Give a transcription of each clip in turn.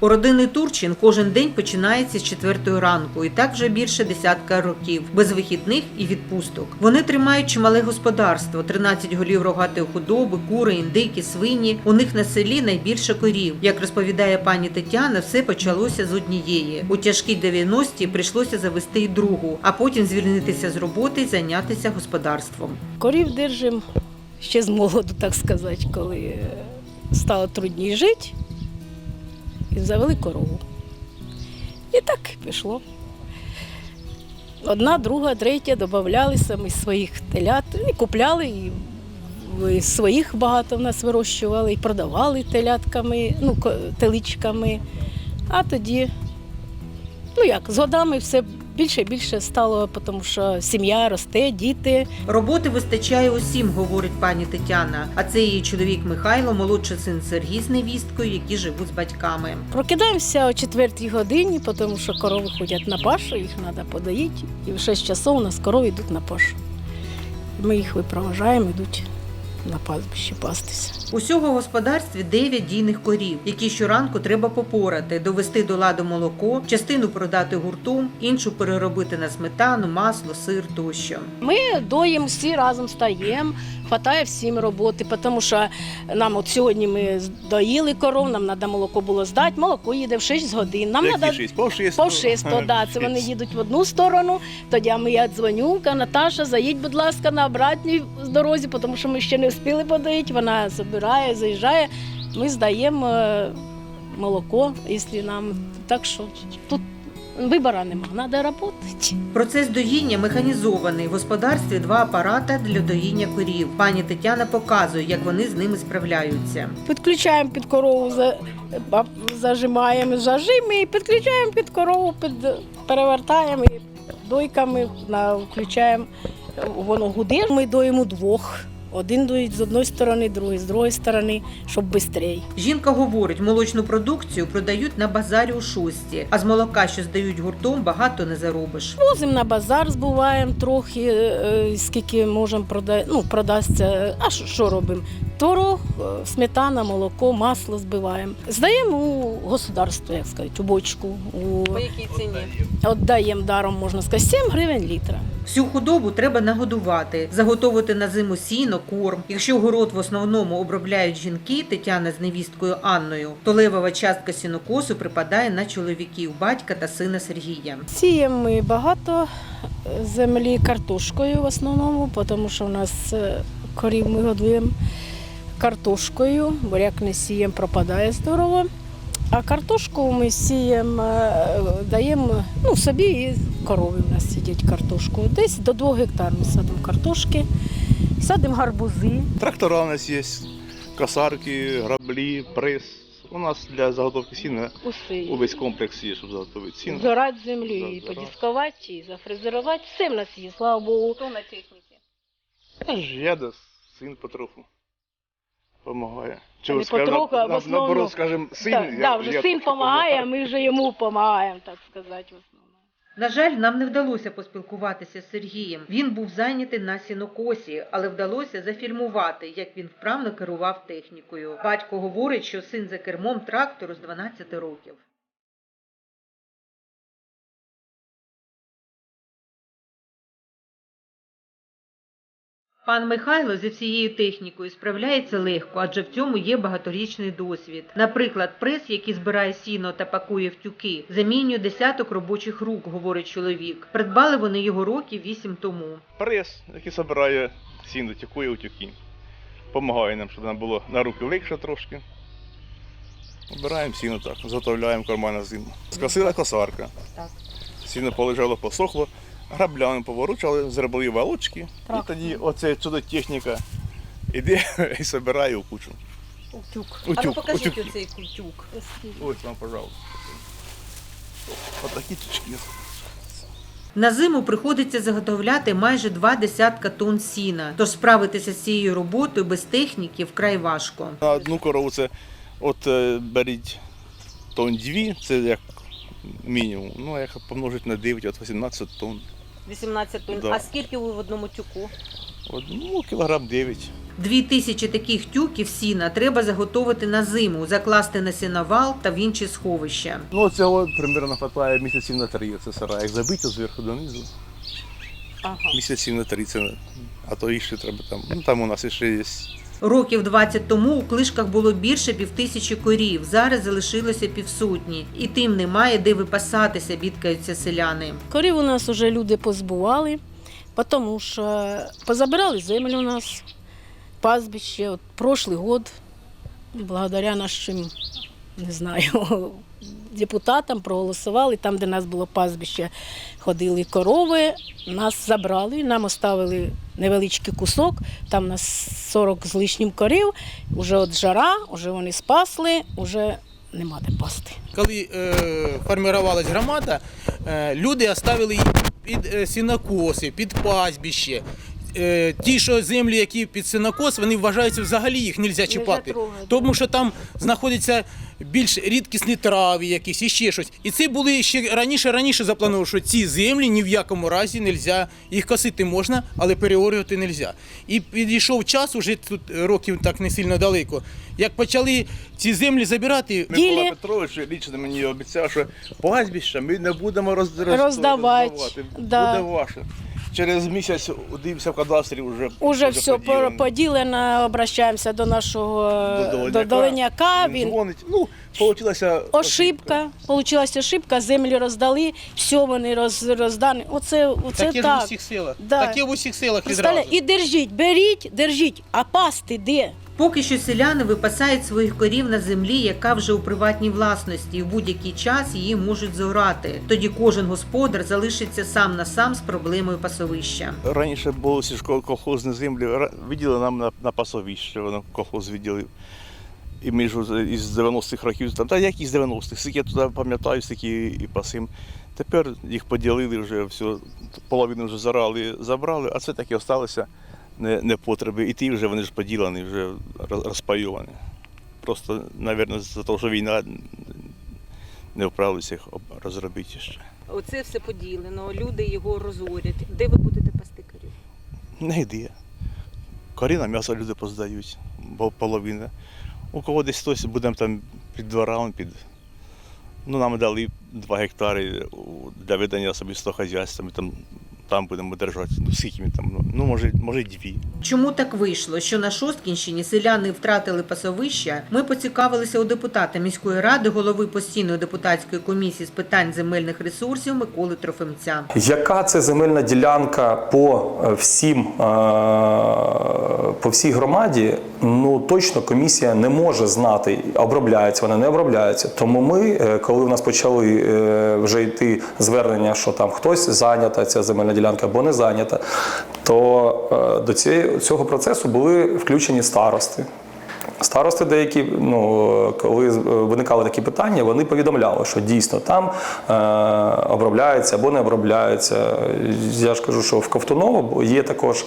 У родини Турчин кожен день починається з четвертої ранку, і так вже більше десятка років, без вихідних і відпусток. Вони тримають чимале господарство: 13 голів рогатої худоби, кури, індики, свині. У них на селі найбільше корів. Як розповідає пані Тетяна, все почалося з однієї. У тяжкі 90-ті прийшлося завести й другу, а потім звільнитися з роботи і зайнятися господарством. Корів держимо ще з молоду, так сказати, коли стало трудніше жити, завели корову. І так пішло. Одна, друга, третя додавали самі своїх телят і купляли, і своїх багато в нас вирощували, і продавали телятками, ну, теличками. А тоді, ну як, з годами все більше і більше стало, тому що сім'я росте, діти. Роботи вистачає усім, говорить пані Тетяна. А це її чоловік Михайло, молодший син Сергій з невісткою, які живуть з батьками. Прокидаємося о четвертій годині, тому що корови ходять на пашу, їх треба подоїти. І в 6 часов у нас корови йдуть на пашу. Ми їх випроважаємо, йдуть на пастбище пастися. Усього в господарстві 9 дійних корів, які щоранку треба попорати, довести до ладу молоко, частину продати гуртом, іншу переробити на сметану, масло, сир тощо. Ми доїмо всі разом стаємо, хватає всім роботи, тому що нам от сьогодні ми доїли коров, нам треба молоко було здати, молоко їде в 6 годин. Нам Які треба шість? Пов шестого? Пов шестого, да. Це вони їдуть в одну сторону. Тоді ми я дзвоню, кажу, Наташа, заїдь, будь ласка, на обратній дорозі, тому що ми ще не встигли подоїти. Вона забирає, заїжджає. Ми здаємо е, молоко, якщо нам. Так що тут вибора нема, треба працювати. Процес доїння механізований. В господарстві два апарата для доїння корів. Пані Тетяна показує, як вони з ними справляються. Підключаємо під корову, зажимаємо зажими і підключаємо під корову, під, перевертаємо і дойками включаємо, воно гуде. Ми доїмо двох. Один доїть з одної сторони, другий з другої сторони, щоб швидше. Жінка говорить, молочну продукцію продають на базарі у шості, а з молока, що здають гуртом, багато не заробиш. Возимо на базар, збуваємо трохи, е, скільки можемо продати, ну, продасться. А що, робимо? Творог, е, сметана, молоко, масло збиваємо. Здаємо у государство, як сказати, у бочку. У... якій ціні? Отдаємо даром, можна сказати, 7 гривень літра. Всю худобу треба нагодувати, заготовити на зиму сіно, корм. Якщо город в основному обробляють жінки, Тетяна з невісткою Анною, то левова частка сінокосу припадає на чоловіків, батька та сина Сергія. Сіємо ми багато е, землі картошкою в основному, тому що у нас е, корів ми годуємо картошкою, буряк не сіємо, пропадає здорово. А картошку ми сіємо, е, даємо ну, собі і корови у нас сидять картошку. Десь до 2 гектар ми садимо картошки, садимо гарбузи. Трактора у нас є, косарки, граблі, прес. У нас для заготовки сіна Уси. увесь комплекс є, щоб заготовити сіно. Зорати землю, і зорати. подіскувати, і зафрезерувати. Все в нас є, слава Богу. Хто на техніці? Та ж я да син потроху допомагає. не потроху, а в основному. Наоборот, скажімо, син. Так, да, да, вже я син допомагає, а ми вже йому допомагаємо, так сказати, в основному. На жаль, нам не вдалося поспілкуватися з Сергієм. Він був зайнятий на сінокосі, але вдалося зафільмувати, як він вправно керував технікою. Батько говорить, що син за кермом трактору з 12 років. Пан Михайло зі всією технікою справляється легко, адже в цьому є багаторічний досвід. Наприклад, прес, який збирає сіно та пакує в тюки, замінює десяток робочих рук, говорить чоловік. Придбали вони його років вісім тому. Прес, який збирає сіно, тікує утюки. Помагає нам, щоб нам було на руки легше трошки. Обираємо сіно так, заготовляємо корма на зиму. Скосила косарка. Так. Сіно полежало, посохло, граблями поворучали, зробили волочки. Так. І тоді оце чудо техніка іде і збирає у кучу. Утюг. Утюг, А ну, покажіть утюг. оцей кутюк. Ось вам, пожалуйста. Отакі тючки. На зиму приходиться заготовляти майже два десятка тонн сіна, тож справитися з цією роботою без техніки вкрай важко. На одну корову це от е, беріть тонн дві, це як мінімум. Ну, а як помножити на 9, от 18 тонн. 18 тонн. Да. А скільки ви в одному тюку? От, ну, кілограм 9. Дві тисячі таких тюків сіна треба заготовити на зиму, закласти на сіновал та в інші сховища. Ну, цього примерно хватає місяців на три. Це сарай. Як забито зверху донизу. Ага. Місяців на три це, а то ще треба там. Ну там у нас ще є. Років 20 тому у клишках було більше півтисячі корів, зараз залишилося півсотні. І тим немає де випасатися, бідкаються селяни. Корів у нас вже люди позбували, тому що позабирали землю у нас, пастбище. От прошлий год, благодаря нашим, не знаю, депутатам проголосували, там, де нас було пастбище, ходили корови, нас забрали, нам оставили невеличкий кусок, там нас 40 з лишнім корів, уже от жара, вже вони спасли, вже нема де пасти. коли е, формувалась громада, е, люди оставили її під е, сінокоси, під пастбище. Е, ті, що землі, які під сінокос, вони вважаються взагалі їх не чіпати. трогати. Тому що там знаходяться більш рідкісні трави, якісь і ще щось. І це були ще раніше раніше заплановано, що ці землі ні в якому разі не можна, їх косити можна, але переорювати не можна. І підійшов час, уже тут років так не сильно далеко. Як почали ці землі забирати, Микола Петрович лічно мені обіцяв, що пастбища ми не будемо роз- Роздавати, роздавати. да. Буде ваше. Через місяць дивимося в кадастрі вже. Уже все поділено. поділено, обращаємося до нашого До до Долиняка. Він дзвонить. Ну, получилася ошибка, получилася ошибка, землі роздали, все вони роз, роздані. Оце, оце таке ж в усіх селах. Да. Таке в усіх селах Представляє, відразу. і держіть, беріть, держіть, а пасти де? Поки що селяни випасають своїх корів на землі, яка вже у приватній власності, і в будь-який час її можуть зорати. Тоді кожен господар залишиться сам на сам з проблемою пасовища. Раніше було сільсько-колхозні землі, виділи нам на, на пасовище, воно колхоз виділив. І ми ж із 90-х років, там, та як із 90-х, скільки я туди пам'ятаю, стільки і пасим. Тепер їх поділили вже, все, половину вже зарали, забрали, а це таки залишилося не, не потреби. І ті вже вони ж поділені, вже розпайовані. Просто, мабуть, за те, що війна не вправилися їх розробити ще. Оце все поділено, люди його розорять. Де ви будете пасти корів? Не йде. Корі на м'ясо люди поздають, бо половина. У кого десь хтось будемо там під дворами, під. Ну, нам дали 2 гектари для ведення особистого хазяйства. Ми там, там будемо держати. Ну, скільки ми там, ну, ну може, може дві. Чому так вийшло, що на Шосткінщині селяни втратили пасовища? Ми поцікавилися у депутата міської ради, голови постійної депутатської комісії з питань земельних ресурсів Миколи Трофимця. Яка це земельна ділянка по е, всім е, по всій громаді? Ну точно комісія не може знати, обробляється вона, не обробляється. Тому ми, е, коли в нас почали е, вже йти звернення, що там хтось зайнята ця земельна ділянка або не зайнята, то е, до цього процесу були включені старости. Старости деякі, ну коли виникали такі питання, вони повідомляли, що дійсно там е, обробляється або не обробляється. Я ж кажу, що в Ковтуново є також.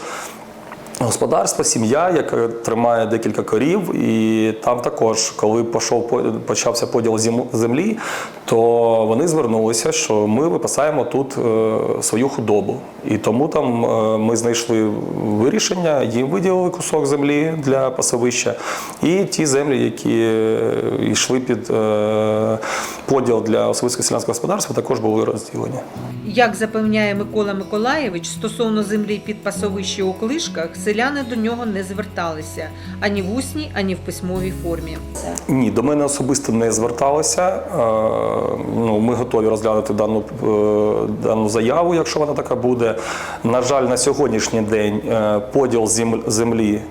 Господарство, сім'я, яка тримає декілька корів, і там також, коли пішов почався поділ землі, то вони звернулися, що ми випасаємо тут е, свою худобу. І тому там е, ми знайшли вирішення, їм виділили кусок землі для пасовища, і ті землі, які е, йшли під поділ для особистого селянського господарства, також були розділені. Як запевняє Микола Миколаєвич, стосовно землі під пасовище у Клишках, селяни до нього не зверталися ані в усній, ані в письмовій формі. Ні, до мене особисто не зверталися. Е, Ну, ми готові розглянути дану, е, дану заяву, якщо вона така буде. На жаль, на сьогоднішній день е, поділ землі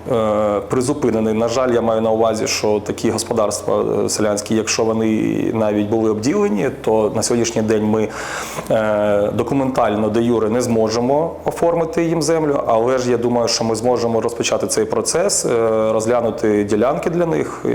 призупинений. На жаль, я маю на увазі, що такі господарства селянські, якщо вони навіть були обділені, то на сьогоднішній день ми документально де юре не зможемо оформити їм землю, але ж я думаю, що ми зможемо розпочати цей процес, е, розглянути ділянки для них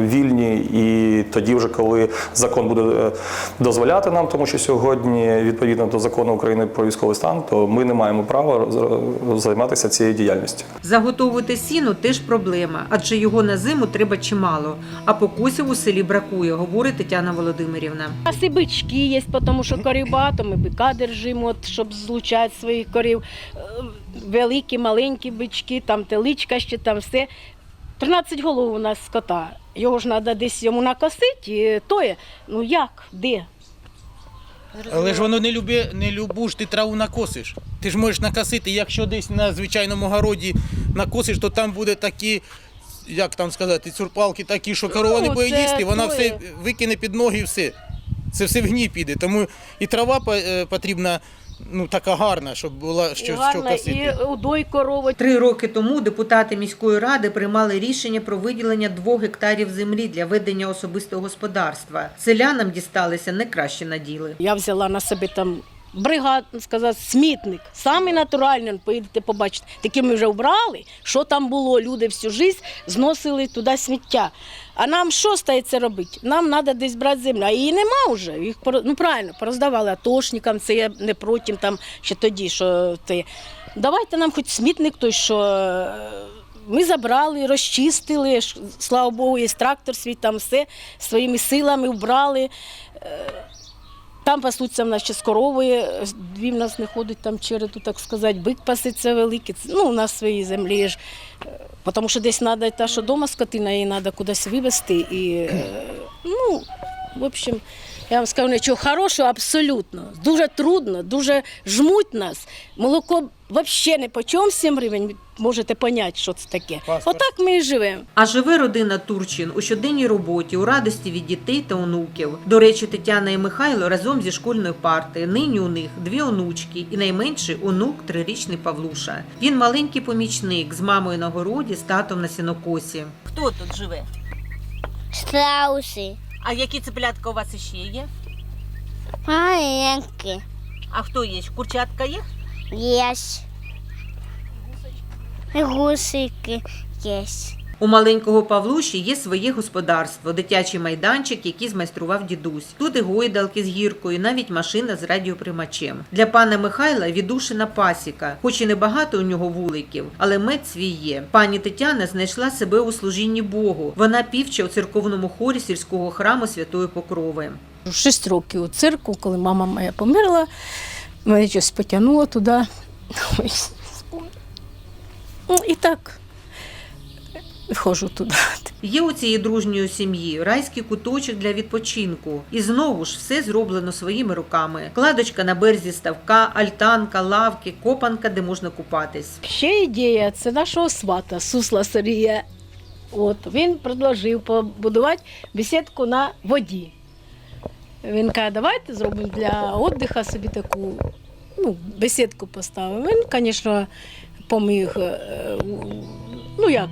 вільні, і тоді, вже коли закон буде е, дозволяти нам, тому що сьогодні, відповідно до закону України про військовий стан, то ми не маємо права роз- займатися цією діяльністю. Заготовити сіно теж проблема, адже його на зиму треба чимало. А покусів у селі бракує, говорить Тетяна Володимирівна. У нас і бички є, тому що корів багато, ми бика держимо, от, щоб злучати своїх корів. Е, великі, маленькі бички, там теличка ще, там все. 13 голов у нас скота. Його ж треба десь йому накосити, і тоє. Ну як, де? Але ж воно не любе, не любу ж ти траву накосиш. Ти ж можеш накосити, якщо десь на звичайному городі накосиш, то там буде такі, як там сказати, цурпалки такі, що корова не Ну, буде це їсти, вона все викине під ноги і все. Це все в гній піде. Тому і трава по- е, потрібна ну, така гарна, щоб була що, що гарно, косити. і удой корови. Три роки тому депутати міської ради приймали рішення про виділення двох гектарів землі для ведення особистого господарства. Селянам дісталися не краще наділи. Я взяла на себе там бригад, сказати, смітник. Самий натуральний, поїдете побачите. Такі ми вже вбрали, що там було. Люди всю життя зносили туди сміття. А нам що стається робити? Нам треба десь брати землю. А її нема вже. Їх ну, правильно, пороздавали атошникам, це я не проти, там ще тоді, що те. Давайте нам хоч смітник той, що. е, Ми забрали, розчистили, слава Богу, є трактор свій, там все своїми силами вбрали. Там пасуться в нас ще з корови, дві в нас не ходить там череду, так сказати, бик паситься великий. Ну, у нас свої землі ж. Е, Тому що десь треба та, що вдома скотина, її треба кудись вивезти. І, е, ну, в общем, я вам скажу нічого хорошого, абсолютно. Дуже трудно, дуже жмуть нас. Молоко взагалі не по чому 7 гривень, можете поняти, що це таке. Паспорт. Отак ми і живемо. А живе родина Турчин у щоденній роботі, у радості від дітей та онуків. До речі, Тетяна і Михайло разом зі школьної парти. Нині у них дві онучки, і найменший онук трирічний Павлуша. Він маленький помічник з мамою на городі, з татом на сінокосі. Хто тут живе? Страуси. А які цеплятка у вас іще є? Маленькі. А хто є? Курчатка є? Єсть. Гусики єсть. У маленького Павлуші є своє господарство, дитячий майданчик, який змайстрував дідусь. Тут і гойдалки з гіркою, навіть машина з радіоприймачем. Для пана Михайла віддушина пасіка, хоч і небагато у нього вуликів, але мед свій є. Пані Тетяна знайшла себе у служінні Богу. Вона півча у церковному хорі сільського храму Святої Покрови. Шість років у церкву, коли мама моя померла, мене щось потягнуло туди. Ну, І так ходжу туди. Є у цієї дружньої сім'ї райський куточок для відпочинку. І знову ж все зроблено своїми руками. Кладочка на березі ставка, альтанка, лавки, копанка, де можна купатись. Ще ідея це нашого свата Сусла Сергія. От, він предложив побудувати бесідку на воді. Він каже, давайте зробимо для віддиху собі таку ну, бесідку поставимо. Він, звісно, поміг. е, Ну як,